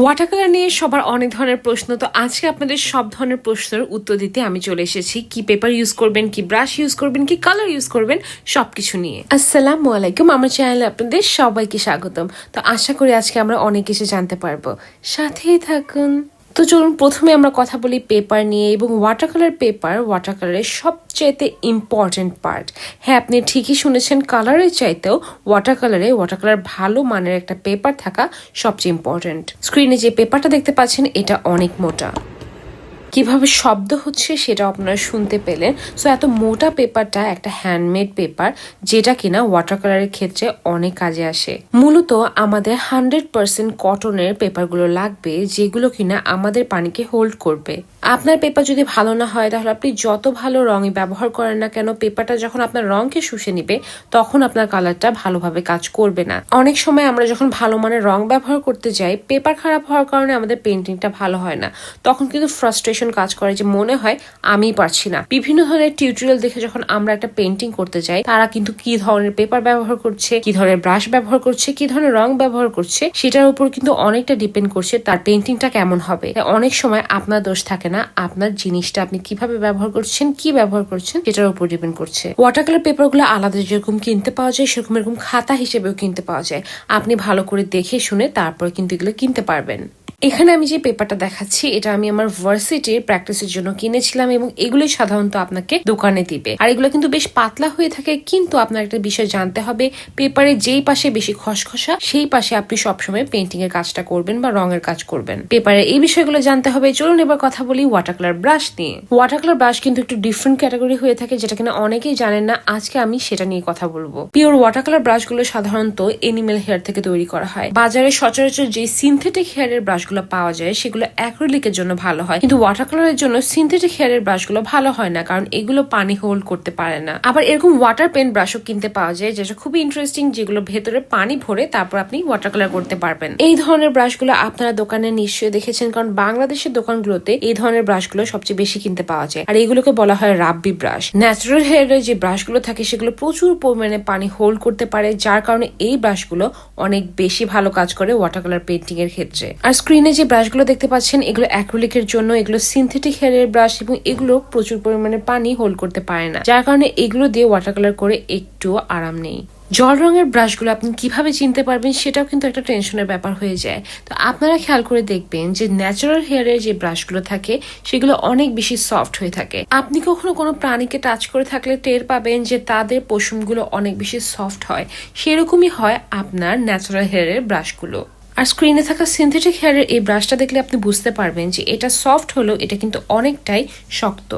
Water colour নিয়ে সবার অনেক ধরনের প্রশ্ন, তো আজকে আপনাদের সব ধরনের প্রশ্নের উত্তর দিতে আমি চলে এসেছি। কি পেপার ইউজ করবেন, কি ব্রাশ ইউজ করবেন, কি কালার ইউজ করবেন সব কিছু নিয়ে। আসসালামু আলাইকুম, আমার চ্যানেলে আপনাদের সবাইকে স্বাগতম। তো আশা করি আজকে আমরা অনেক কিছু জানতে পারব। সাথেই থাকুন। তো চলুন প্রথমে আমরা কথা বলি পেপার নিয়ে এবং ওয়াটার কালার পেপার ওয়াটার কালারের সবচেয়ে ইম্পর্ট্যান্ট পার্ট হ্যাঁ আপনি ঠিকই শুনেছেন কালারের চাইতেও ওয়াটার কালারে ওয়াটার কালার ভালো মানের একটা পেপার থাকা সবচেয়ে ইম্পর্টেন্ট স্ক্রিনে যে পেপারটা দেখতে পাচ্ছেন, এটা অনেক মোটা। কীভাবে শব্দ হচ্ছে সেটা আপনারা শুনতে পেলেন সো এত মোটা পেপারটা, একটা হ্যান্ডমেড পেপার যেটা কিনা ওয়াটার কালারের ক্ষেত্রে অনেক কাজে আসে। মূলত আমাদের হান্ড্রেড পার্সেন্ট কটনের পেপারগুলো লাগবে, যেগুলো কিনা আমাদের পানিকে হোল্ড করবে। আপনার পেপার যদি ভালো না হয়, তাহলে আপনি যত ভালো রঙই ব্যবহার করেন না কেন পেপারটা যখন আপনার রঙকে শুষে নিবে, তখন আপনার কালারটা ভালোভাবে কাজ করবে না। অনেক সময় আমরা যখন ভালো মানের রং ব্যবহার করতে যাই পেপার খারাপ হওয়ার কারণে আমাদের পেন্টিংটা ভালো হয় না। তখন কিন্তু ফ্রাস্ট্রেশন কাজ করে যে মনে হয় আমি পারছি না। বিভিন্ন ধরনের টিউটোরিয়াল দেখে যখন আমরা একটা পেন্টিং করতে যাই, তারা কিন্তু কি ধরনের পেপার ব্যবহার করছে, কি ধরনের ব্রাশ ব্যবহার করছে, কি ধরনের রং ব্যবহার করছে, সেটার উপর কিন্তু অনেকটা ডিপেন্ড করছে তার পেন্টিংটা কেমন হবে। অনেক সময় আপনার দোষ থাকে না আপনার জিনিসটা আপনি কীভাবে ব্যবহার করছেন, কি ব্যবহার করছেন, সেটার উপর ডিপেন্ড করছে। ওয়াটার কালার পেপারগুলো আলাদা যেরকম কিনতে পাওয়া যায়, সেরকম এরকম খাতা হিসেবেও কিনতে পাওয়া যায়। আপনি ভালো করে দেখে শুনে তারপর কিন্তু এগুলো কিনতে পারবেন। এখানে আমি যে পেপারটা দেখাচ্ছি, এটা আমি আমার ভার্সিটির প্র্যাকটিসের জন্য কিনেছিলাম এবং এগুলোই সাধারণত আপনাকে দোকানে দিবে। আর এগুলো কিন্তু বেশ পাতলা হয়ে থাকে, কিন্তু আপনার একটা বিষয় জানতে হবে পেপারে যেই পাশে বেশি খসখসা, সেই পাশে আপনি সবসময় পেন্টিং এর কাজটা করবেন বা রঙের কাজ করবেন। পেপারে এই বিষয়গুলো জানতে হবে। চলুন এবার কথা বলি ওয়াটার কালার ব্রাশ নিয়ে। ওয়াটার কালার ব্রাশ কিন্তু একটু ডিফারেন্ট ক্যাটাগরি হয়ে থাকে, যেটা কিনা অনেকেই জানেন না, আজকে আমি সেটা নিয়ে কথা বলব। পিওর ওয়াটার কালার ব্রাশগুলো সাধারণত এনিমেল হেয়ার থেকে তৈরি করা হয়। বাজারে সচরাচর যে সিনথেটিক হেয়ারের ব্রাশগুলো পাওয়া যায়, সেগুলো অ্যাক্রিলিকের জন্য ভালো হয়। কিন্তু ওয়াটার কালারের জন্য সিনথেটিক হেয়ারের ব্রাশগুলো ভালো হয় না, কারণ এগুলো পানি হোল্ড করতে পারে না। আবার এরকম ওয়াটার পেন ব্রাশও কিনতে পাওয়া যায়, যেটা খুবই ইন্টারেস্টিং যেগুলো ভেতরে পানি ভরে তারপর আপনি ওয়াটার কালার করতে পারবেন। এই ধরনের ব্রাশগুলো আপনারা দোকানে নিশ্চয়ই দেখেছেন, কারণ বাংলাদেশের দোকানগুলোতে এই ধরনের ব্রাশগুলো সবচেয়ে বেশি কিনতে পাওয়া যায়। আর এগুলোকে বলা হয় রাব্বি ব্রাশ। ন্যাচারাল হেয়ারের যে ব্রাশগুলো থাকে, সেগুলো প্রচুর পরিমাণে পানি হোল্ড করতে পারে, যার কারণে এই ব্রাশগুলো অনেক বেশি ভালো কাজ করে ওয়াটার কালার পেন্টিং এর ক্ষেত্রে। আর স্ক্রিনে যে ব্রাশগুলো দেখতে পাচ্ছেন, এগুলো অ্যাক্রিলিকের জন্য, এগুলো সিনথেটিক হেয়ারের ব্রাশ এবং এগুলো প্রচুর পরিমাণে পানি হোল্ড করতে পারে না, যার কারণে এগুলো দিয়ে ওয়াটার কালার করে একটু আরাম নেই। জল রঙের ব্রাশগুলো আপনি কীভাবে চিনতে পারবেন সেটাও কিন্তু একটা টেনশনের ব্যাপার হয়ে যায়। তো আপনারা খেয়াল করে দেখবেন যে ন্যাচারাল হেয়ারের যে ব্রাশগুলো থাকে, সেগুলো অনেক বেশি সফট হয়ে থাকে। আপনি কখনো কোনো প্রাণীকে টাচ করে থাকলে টের পাবেন যে তাদের পশমগুলো অনেক বেশি সফট হয়। সেরকমই হয় আপনার ন্যাচারাল হেয়ারের ব্রাশগুলো। আর স্ক্রিনে থাকা সিনথেটিক হেয়ারের এই ব্রাশটা দেখলে আপনি বুঝতে পারবেন যে এটা সফট হলেও এটা কিন্তু অনেকটাই শক্ত।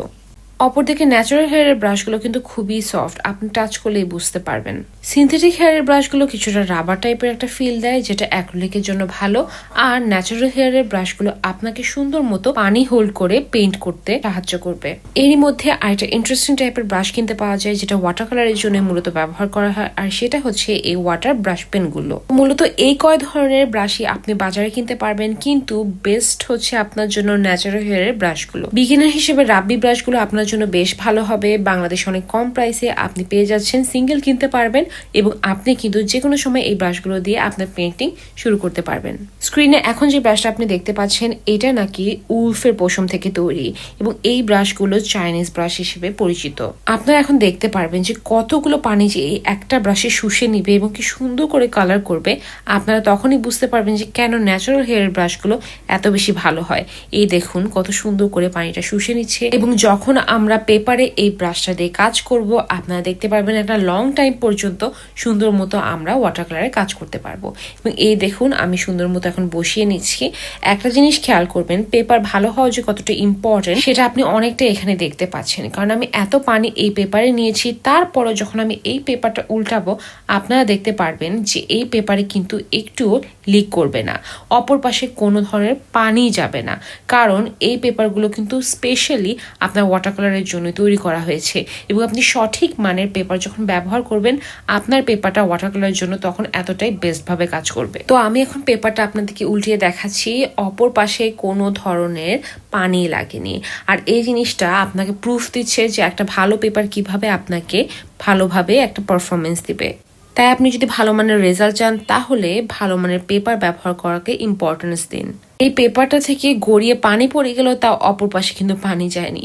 অপরদিকে ন্যাচারাল হেয়ারের ব্রাশগুলো কিন্তু খুবই সফট আপনি টাচ করলেই বুঝতে পারবেন। সিনথেটিক হেয়ারের ব্রাশগুলো কিছুটা রাবার টাইপের একটা ফিল দেয়, যেটা অ্যাক্রিলিকের জন্য ভালো। আর ন্যাচারাল হেয়ারের ব্রাশগুলো আপনাকে সুন্দর মতো পানি হোল্ড করে পেইন্ট করতে সাহায্য করবে। এরই মধ্যে আরেকটা ইন্টারেস্টিং টাইপের ব্রাশ কিনতে পাওয়া যায়, যেটা ওয়াটার কালারের জন্য মূলত ব্যবহার করা হয়, আর সেটা হচ্ছে এই ওয়াটার ব্রাশ পেনগুলো মূলত এই কয় ধরনের ব্রাশই আপনি বাজারে কিনতে পারবেন, কিন্তু বেস্ট হচ্ছে আপনার জন্য ন্যাচারাল হেয়ারের ব্রাশগুলো বিগিনার হিসেবে রাব্বি ব্রাশগুলো আপনার জন্য বেশ ভালো হবে। বাংলাদেশে অনেক কম প্রাইসে আপনি পেয়ে যাচ্ছেন সিঙ্গেল কিনতে পারবেন এবং আপনি কিন্তু যে কোনো সময় এই ব্রাশগুলো দিয়ে আপনার পেন্টিং শুরু করতে পারবেন। স্ক্রিনে এখন যে ব্রাশটা আপনি দেখতে পাচ্ছেন, এটা নাকি উলফের পশম থেকে তৈরি এবং এই ব্রাশগুলো চাইনিজ ব্রাশ হিসেবে পরিচিত। আপনারা এখন দেখতে পারবেন যে কতগুলো পানি যে এই একটা ব্রাশে শুষে নিবে এবং কি সুন্দর করে কালার করবে, আপনারা তখনই বুঝতে পারবেন যে কেন ন্যাচারাল হেয়ার ব্রাশগুলো এত বেশি ভালো হয়। এই দেখুন কত সুন্দর করে পানিটা শুষে নিচ্ছে এবং যখন আমরা পেপারে এই ব্রাশটা দিয়ে কাজ করব। আপনারা দেখতে পারবেন একটা লং টাইম পর্যন্ত সুন্দর মতো আমরা ওয়াটার কালারে কাজ করতে পারব। এবং এই দেখুন, আমি সুন্দর মতো এখন বসিয়ে নিচ্ছি। একটা জিনিস খেয়াল করবেন পেপার ভালো হওয়া যে কতটা ইম্পর্টেন্ট সেটা আপনি অনেকটা এখানে দেখতে পাচ্ছেন। কারণ আমি এত পানি এই পেপারে নিয়েছি, তারপরও যখন আমি এই পেপারটা উল্টাবো, আপনারা দেখতে পারবেন যে এই পেপারে কিন্তু একটুও লিক করবে না। অপর পাশে কোনো ধরনের পানি যাবে না। কারণ এই পেপারগুলো কিন্তু স্পেশালি আপনার ওয়াটার কালারের জন্য তৈরি করা হয়েছে এবং আপনি সঠিক মানের পেপার যখন ব্যবহার করবেন, আপনার পেপারটা ওয়াটার কালারের জন্য তখন এতটাই বেস্টভাবে কাজ করবে। তো আমি এখন পেপারটা আপনাদেরকে উল্টিয়ে দেখাচ্ছি, অপর পাশে কোনো ধরনের পানি লাগেনি। আর এই জিনিসটা আপনাকে প্রুফ দিচ্ছে যে একটা ভালো পেপার কীভাবে আপনাকে ভালোভাবে একটা পারফরমেন্স দিবে। তাই আপনি যদি ভালো মানের রেজাল্ট চান, তাহলে ভালো মানের পেপার ব্যবহার করাকে ইম্পর্টেন্স দিন। এই পেপারটা থেকে গড়িয়ে পানি পড়ে গেলেও তাও অপর পাশে কিন্তু পানি যায়নি।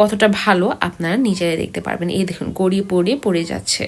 কতটা ভালো আপনারা নিজেরাই দেখতে পারবেন। এই দেখুন, গড়িয়ে পড়িয়ে পড়ে যাচ্ছে।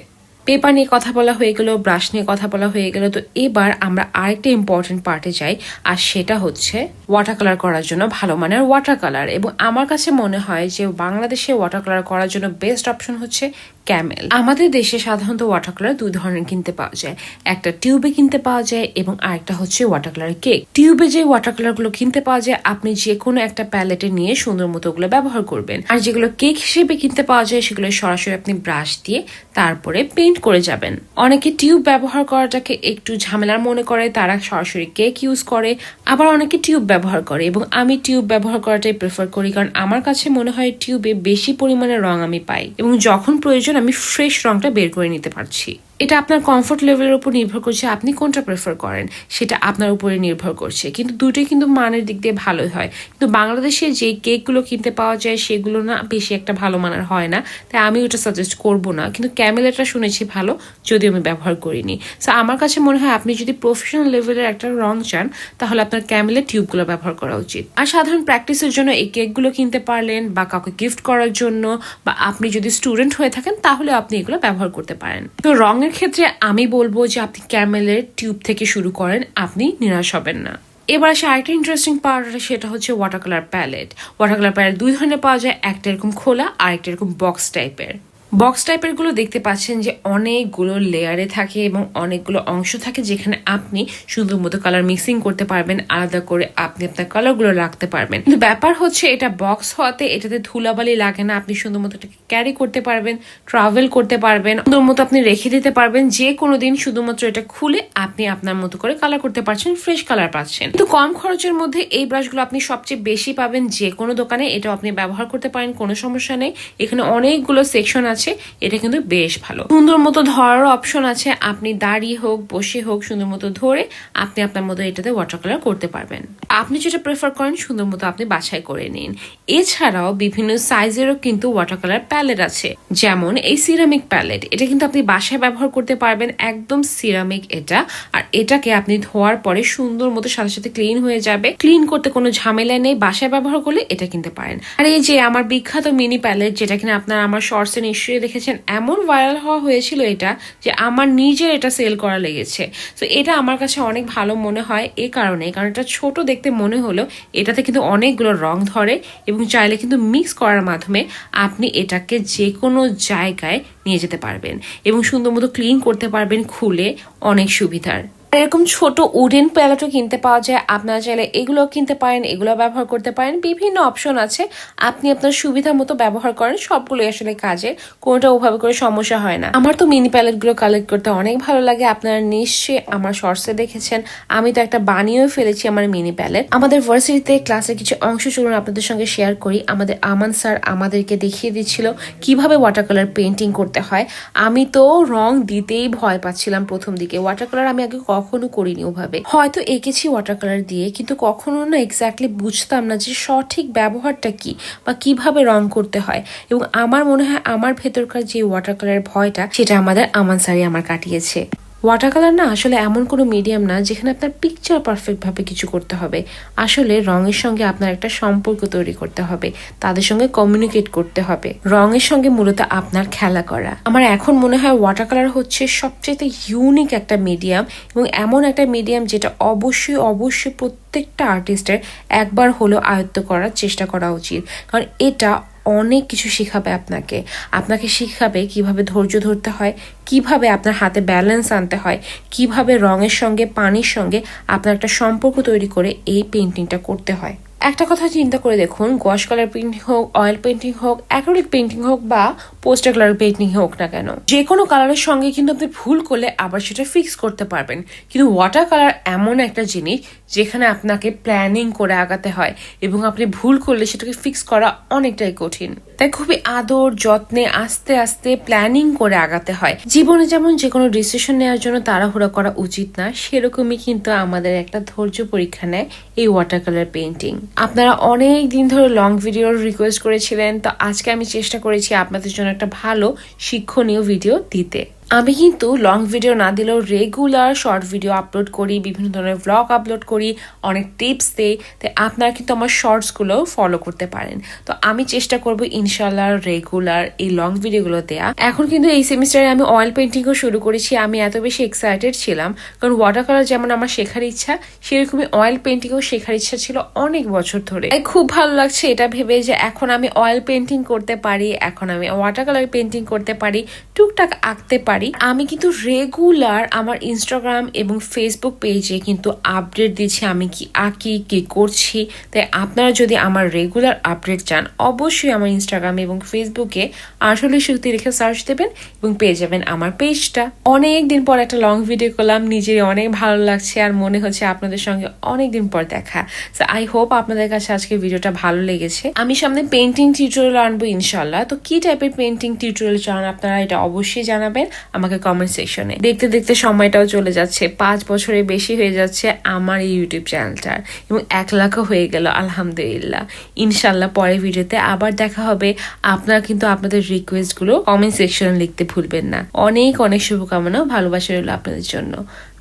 পেপার নিয়ে কথা বলা হয়ে গেল ব্রাশ নিয়ে কথা বলা হয়ে গেল। তো এবার আমরা আরেকটা ইম্পর্টেন্ট পার্টে যাই, আর সেটা হচ্ছে ওয়াটার কালার করার জন্য ভালো মানের ওয়াটার কালার এবং আমার কাছে মনে হয় যে বাংলাদেশে ওয়াটার কালার করার জন্য বেস্ট অপশন হচ্ছে ক্যামেল আমাদের দেশে সাধারণত ওয়াটার কালার দুই ধরনের কিনতে পাওয়া যায়। একটা টিউবে কিনতে পাওয়া যায় এবং আরেকটা হচ্ছে ওয়াটার কালার কেক টিউবে যে ওয়াটার কালারগুলো কিনতে পাওয়া যায়, আপনি যে কোনো একটা প্যালেটে নিয়ে সুন্দর মতো ওগুলো ব্যবহার করবেন। আর যেগুলো কেক হিসেবে কিনতে পাওয়া যায়, সেগুলো সরাসরি আপনি ব্রাশ দিয়ে তারপরে পেন্ট করে যাবেন। অনেকে টিউব ব্যবহার করাটাকে একটু ঝামেলার মনে করে, তারা সরাসরি কেক ইউজ করে। আবার অনেকে টিউব ব্যবহার করে এবং আমি টিউব ব্যবহার করাটাই প্রেফার করি, কারণ আমার কাছে মনে হয় টিউবে বেশি পরিমাণে রং আমি পাই এবং যখন প্রয়োজন আমি ফ্রেশ রংটা বের করে নিতে পারছি। এটা আপনার কমফোর্ট লেভেলের উপর নির্ভর করছে, আপনি কোনটা প্রেফার করেন, সেটা আপনার উপরে নির্ভর করছে। কিন্তু দুটোই কিন্তু মানের দিক দিয়ে ভালোই হয়। কিন্তু বাংলাদেশে যে কেকগুলো কিনতে পাওয়া যায়, সেগুলো না বেশি একটা ভালো মানের হয় না। তাই আমি ওটা সাজেস্ট করব না। কিন্তু ক্যামেলাটা শুনেছি ভালো, যদিও আমি ব্যবহার করিনি। সো আমার কাছে মনে হয় আপনি যদি প্রফেশনাল লেভেলের একটা রং চান, তাহলে আপনার ক্যামেলের টিউবগুলো ব্যবহার করা উচিত। আর সাধারণ প্র্যাকটিসের জন্য এই কেকগুলো কিনতে পারলেন বা কাউকে গিফট করার জন্য, বা আপনি যদি স্টুডেন্ট হয়ে থাকেন, তাহলে আপনি এগুলো ব্যবহার করতে পারেন। তো রঙের ক্ষেত্রে আমি বলব যে আপনি ক্যামেলের টিউব থেকে শুরু করেন, আপনি নিরাশ হবেন না। এবার আসে আরেকটা ইন্টারেস্টিং পার্ট সেটা হচ্ছে water colour palette water colour palette দুই ধরনের পাওয়া যায়, একটা এরকম খোলা আর একটা এরকম বক্স টাইপের বক্স টাইপেরগুলো দেখতে পাচ্ছেন যে অনেকগুলো লেয়ারে থাকে এবং অনেকগুলো অংশ থাকে যেখানে আপনি সুন্দর মতো কালার মিক্সিং করতে পারবেন, আলাদা করে আপনি আপনার কালারগুলো রাখতে পারবেন। কিন্তু ব্যাপার হচ্ছে এটা বক্স হওয়াতে এটাতে ধুলাবালি লাগে না, আপনি সুন্দর মতো এটাকে ক্যারি করতে পারবেন ট্রাভেল করতে পারবেন, সুন্দর মতো আপনি রেখে দিতে পারবেন, যে কোনো দিন শুধুমাত্র এটা খুলে আপনি আপনার মতো করে কালার করতে পারছেন ফ্রেশ কালার পাচ্ছেন। কিন্তু কম খরচের মধ্যে এই ব্রাশগুলো আপনি সবচেয়ে বেশি পাবেন যে কোনো দোকানে এটা আপনি ব্যবহার করতে পারেন, কোনো সমস্যা নেই। এখানে অনেকগুলো সেকশন আছে এটা কিন্তু বেশ ভালো। সুন্দর মতো ধরারও অপশন আছে। আপনি দাঁড়িয়ে হোক, বসে হোক, সুন্দর মতো ধরে আপনি আপনার মতো এটাতে ওয়াটার কালার করতে পারবেন। আপনি যেটা প্রেফার করেন, সুন্দর মতো আপনি বাছাই করে নিন। এছাড়াও বিভিন্ন সাইজেরও কিন্তু ওয়াটার কালার প্যালেট আছে। যেমন এই সিরামিক প্যালেট এটা কিন্তু আপনি বাসায় ব্যবহার করতে পারবেন, একদম সিরামিক এটা। আর এটাকে আপনি ধোয়ার পরে সুন্দর মতো সাথে সাথে ক্লিন হয়ে যাবে। ক্লিন করতে কোনো ঝামেলা নেই, বাসায় ব্যবহার করলে এটা কিনতে পারেন। আর এই যে আমার বিখ্যাত মিনি প্যালেট যেটা কিনা আপনারা আমার শর্টসে নিশ্চয়ই দেখেছেন, এমন ভাইরাল হওয়া হয়েছিল এটা যে আমার নিজের এটা সেল করা লেগেছে। তো এটা আমার কাছে অনেক ভালো মনে হয় এ কারণে, কারণ এটা ছোট দেখতে মনে হলেও এটাতে কিন্তু অনেকগুলো রং ধরে এবং চাইলে কিন্তু মিক্স করার মাধ্যমে আপনি এটাকে যে কোনো জায়গায় নিয়ে যেতে পারবেন এবং সুন্দর মতো ক্লিন করতে পারবেন খুলে, অনেক সুবিধার। এরকম ছোট উডেন প্যালেটও কিনতে পাওয়া যায়। আপনারা চাইলে এগুলো কিনতে পারেন এগুলো ব্যবহার করতে পারেন। বিভিন্ন অপশন আছে। আপনি আপনার সুবিধা মতো ব্যবহার করেন, সবগুলোই আসলে কাজে। কোনোটা ওভাবে করে সমস্যা হয় না। আমার তো মিনি প্যালেটগুলো কালেক্ট করতে অনেক ভালো লাগে। আপনারা নিশ্চয়ই আমার শর্টসে দেখেছেন। আমি তো একটা বানিয়েও ফেলেছি আমার মিনি প্যালেট আমাদের ভার্সিটিতে ক্লাসের কিছু অংশ চলুন আপনাদের সঙ্গে শেয়ার করি। আমাদের আমান স্যার আমাদেরকে দেখিয়ে দিচ্ছিল কীভাবে ওয়াটার কালার পেন্টিং করতে হয়। আমি তো রং দিতেই ভয় পাচ্ছিলাম প্রথম দিকে। ওয়াটার কালার আমি আগে কখনো করিনি ওভাবে। হয়তো এঁকেছি ওয়াটার কালার দিয়ে, কিন্তু কখনো না এক্স্যাক্টলি বুঝতাম না যে সঠিক ব্যবহারটা কি বা কীভাবে রং করতে হয়। এবং আমার মনে হয় আমার ভেতরকার যে ওয়াটার কালার ভয়টা, সেটা আমাদের আমান সারি আমার কাটিয়েছে। ওয়াটার কালার না আসলে এমন কোনো মিডিয়াম না যেখানে আপনার পিকচার পারফেক্টভাবে কিছু করতে হবে। আসলে রঙের সঙ্গে আপনার একটা সম্পর্ক তৈরি করতে হবে। তাদের সঙ্গে কমিউনিকেট করতে হবে। রঙের সঙ্গে মূলত আপনার খেলা করা। আমার এখন মনে হয় ওয়াটার কালার হচ্ছে সবচেয়ে ইউনিক একটা মিডিয়াম এবং এমন একটা মিডিয়াম যেটা অবশ্যই অবশ্যই প্রত্যেকটা আর্টিস্টের একবার হলেও আয়ত্ত করার চেষ্টা করা উচিত। কারণ এটা অনেক কিছু শেখাবে আপনাকে। আপনাকে শিখাবে কীভাবে ধৈর্য ধরতে হয়, কীভাবে আপনার হাতে ব্যালেন্স আনতে হয়, কীভাবে রঙের সঙ্গে, পানির সঙ্গে আপনার একটা সম্পর্ক তৈরি করে এই পেন্টিংটা করতে হয়। একটা কথা চিন্তা করে দেখুন গস কালার পেন্টিং হোক অয়েল পেন্টিং হোক অ্যাক্রিলিক পেন্টিং হোক বা পোস্টার কালার পেন্টিং হোক না কেন, যে কোনো কালারের সঙ্গে কিন্তু আপনি ভুল করলে আবার সেটা ফিক্স করতে পারবেন। কিন্তু ওয়াটার কালার এমন একটা জিনিস যেখানে আপনাকে প্ল্যানিং করে আগাতে হয় এবং আপনি ভুল করলে সেটাকে ফিক্স করা অনেকটাই কঠিন। তাই খুবই আদর, যত্নে, আস্তে আস্তে প্ল্যানিং করে আগাতে হয়। জীবনে যেমন যে কোনো ডিসিশন নেওয়ার জন্য তাড়াহুড়া করা উচিত না, সেরকমই কিন্তু আমাদের একটা ধৈর্য পরীক্ষা নেয় এই ওয়াটার কালার পেন্টিং আপনারা অনেক দিন ধরে লং ভিডিওর রিকোয়েস্ট করেছিলেন, তো আজকে আমি চেষ্টা করেছি আপনাদের জন্য একটা ভালো শিক্ষণীয় ভিডিও দিতে। আমি কিন্তু লং ভিডিও না দিলেও রেগুলার শর্ট ভিডিও আপলোড করি, বিভিন্ন ধরনের ব্লগ আপলোড করি, অনেক টিপস দেই তাই আপনারা কিন্তু আমার শর্টসগুলো ফলো করতে পারেন। তো আমি চেষ্টা করব ইনশাল্লাহ রেগুলার এই লং ভিডিওগুলো দেয়া। এখন কিন্তু এই সেমিস্টারে আমি অয়েল পেন্টিংও শুরু করেছি, আমি এত বেশি এক্সাইটেড ছিলাম, কারণ ওয়াটার কালার যেমন আমার শেখার ইচ্ছা, সেরকমই অয়েল পেন্টিংও শেখার ইচ্ছা ছিল অনেক বছর ধরে। খুব ভালো লাগছে এটা ভেবে যে এখন আমি অয়েল পেন্টিং করতে পারি, এখন আমি ওয়াটার কালার পেন্টিং করতে পারি, টুকটাক আঁকতে পারি। আমি কিন্তু রেগুলার আমার ইনস্টাগ্রাম এবং ফেসবুক পেজে কিন্তু আপডেট দিচ্ছি আমি কি আঁকি কি করছি। তাই আপনারা যদি আমার রেগুলার আপডেট চান, অবশ্যই আমার ইনস্টাগ্রাম এবং ফেসবুকে আসলে শক্তি রেখে সার্চ দেবেন এবং পেয়ে যাবেন আমার পেজটা অনেক দিন পর একটা লং ভিডিও করলাম নিজের অনেক ভালো লাগছে আর মনে হচ্ছে আপনাদের সঙ্গে অনেক দিন পর দেখা। তো আই হোপ আপনাদের কাছে আজকে ভিডিওটা ভালো লেগেছে। আমি সামনে পেন্টিং টিউটোরিয়াল আনব ইনশাল্লাহ তো কি টাইপের পেন্টিং টিউটোরিয়াল চান আপনারা এটা অবশ্যই জানাবেন। আমাকে কমেন্ট সেকশনে দেখতে দেখতে সময়টাও চলে যাচ্ছে। পাঁচ বছরের বেশি হয়ে যাচ্ছে আমার এই ইউটিউব চ্যানেলটার এবং এক লাখও হয়ে গেল, আলহামদুলিল্লাহ। ইনশাল্লাহ পরের ভিডিওতে আবার দেখা হবে। আপনারা কিন্তু আপনাদের রিকোয়েস্টগুলো কমেন্ট সেকশনে লিখতে ভুলবেন না। অনেক অনেক শুভকামনা ভালোবাসা রইল আপনাদের জন্য।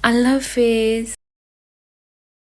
আল্লাহ হাফেজ।